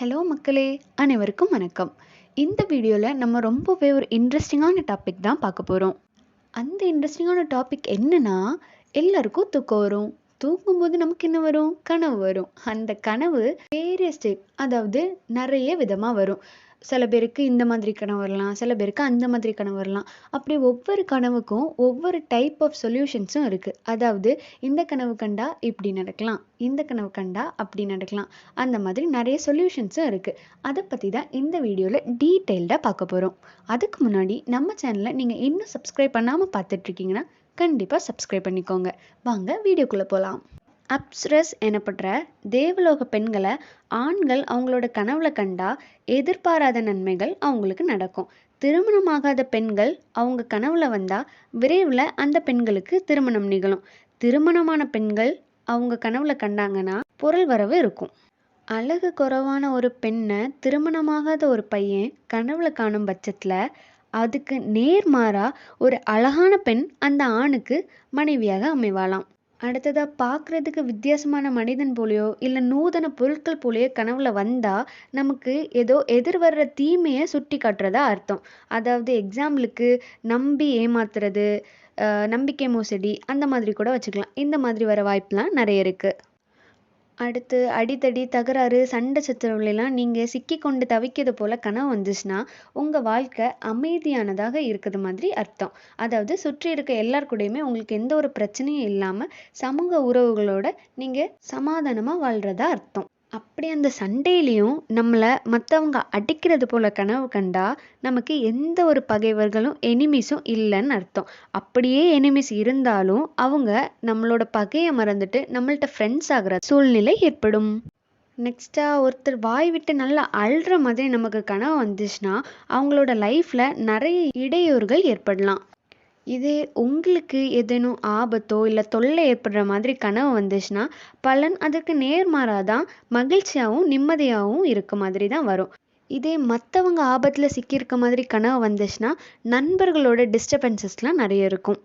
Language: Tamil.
ஹலோ மக்களே. அனைவருக்கும் வணக்கம். இந்த வீடியோவில் நம்ம ரொம்பவே ஒரு இன்ட்ரெஸ்டிங்கான டாபிக் தான் பார்க்க போகிறோம் அந்த இன்ட்ரெஸ்டிங்கான டாபிக் என்னன்னா எல்லாருக்கும் தூக்கம் வரும். தூங்கும்போது நமக்கு என்ன வரும்? கனவு வரும். அந்த கனவு வேரிய டைப் அதாவது நிறைய விதமாக வரும். சில பேருக்கு இந்த மாதிரி கனவு வரலாம் சில பேருக்கு அந்த மாதிரி கனவு வரலாம். அப்படி ஒவ்வொரு கனவுக்கும் ஒவ்வொரு டைப் ஆஃப் சொல்யூஷன்ஸும் இருக்குது அதாவது இந்த கனவு கண்டா இப்படி நடக்கலாம் இந்த கனவு கண்டா அப்படி நடக்கலாம். அந்த மாதிரி நிறைய சொல்யூஷன்ஸும் இருக்குது அதை பற்றி தான் இந்த வீடியோவில் டீட்டெயில்டாக பார்க்க போகிறோம் அதுக்கு முன்னாடி நம்ம சேனலை நீங்கள் இன்னும் சப்ஸ்கிரைப் பண்ணாமல் பார்த்துட்ருக்கீங்கன்னா கண்டிப்பாக சப்ஸ்கிரைப் பண்ணிக்கோங்க. வாங்க வீடியோக்குள்ளே போகலாம் அப்ஸ்ரஸ் எனப்படுற தேவலோக பெண்களை ஆண்கள் அவங்களோட கனவுல கண்டா எதிர்பாராத நன்மைகள் அவங்களுக்கு நடக்கும். திருமணமாகாத பெண்கள் அவங்க கனவுல வந்தா விரைவில் அந்த பெண்களுக்கு திருமணம் நிகழும். திருமணமான பெண்கள் அவங்க கனவுல கண்டாங்கன்னா பொருள் வரவு இருக்கும். அழகு குறைவான ஒரு பெண்ணை திருமணமாகாத ஒரு பையன் கனவுல காணும் பட்சத்தில் அதுக்கு நேர்மாறா ஒரு அழகான பெண் அந்த ஆணுக்கு மனைவியாக அமைவாளாம். அடுத்ததாக பார்க்குறதுக்கு வித்தியாசமான மனிதன் போலையோ இல்லை நூதன பொருட்கள் போலையோ கனவுல வந்தால் நமக்கு ஏதோ எதிர் வர்ற தீமையை சுட்டி காட்டுறதா அர்த்தம். அதாவது எக்ஸாம்பிளுக்கு நம்பி ஏமாத்துறது நம்பிக்கை மோசடி அந்த மாதிரி கூட வச்சுக்கலாம். இந்த மாதிரி வர வாய்ப்புலாம் நிறைய இருக்குது அடுத்து அடித்தடி தகராறு சண்டை சச்சரவுலாம் நீங்கள் சிக்கிக்கொண்டு தவிக்கிறது போல் கனவு வந்துச்சுன்னா உங்கள் வாழ்க்கை அமைதியானதாக இருக்கிறது மாதிரி அர்த்தம். அதாவது சுற்றி இருக்க எல்லார் கூடயுமே உங்களுக்கு எந்த ஒரு பிரச்சனையும் இல்லாமல் சமூக உறவுகளோட நீங்கள் சமாதானமாக வாழ்கிறதா அர்த்தம். அப்படி அந்த சண்டையிலையும் நம்மளை மற்றவங்க அடிக்கிறது போல கனவு கண்டா நமக்கு எந்த ஒரு பகைவர்களும் எனிமீஸும் இல்லைன்னு அர்த்தம். அப்படியே எனிமீஸ் இருந்தாலும் அவங்க நம்மளோட பகையை மறந்துட்டு நம்மள்ட்ட ஃப்ரெண்ட்ஸ் ஆகிற சூழ்நிலை ஏற்படும். நெக்ஸ்ட்டாக ஒருத்தர் வாய் விட்டு நல்லா அழுற மாதிரி நமக்கு கனவு வந்துச்சுன்னா அவங்களோட லைஃப்பில் நிறைய இடையூறுகள் ஏற்படலாம். இதே உங்களுக்கு ஏதேனும் ஆபத்தோ இல்லை தொல்லை ஏற்படுற மாதிரி கனவு வந்துச்சுன்னா பலன் அதுக்கு நேர்மாறாக தான் மகிழ்ச்சியாகவும் நிம்மதியாகவும் இருக்க மாதிரி தான் வரும். இதே மற்றவங்க ஆபத்தில் சிக்கியிருக்க மாதிரி கனவு வந்துச்சுன்னா நண்பர்களோட டிஸ்டர்பன்சஸ்லாம் நிறைய இருக்கும்.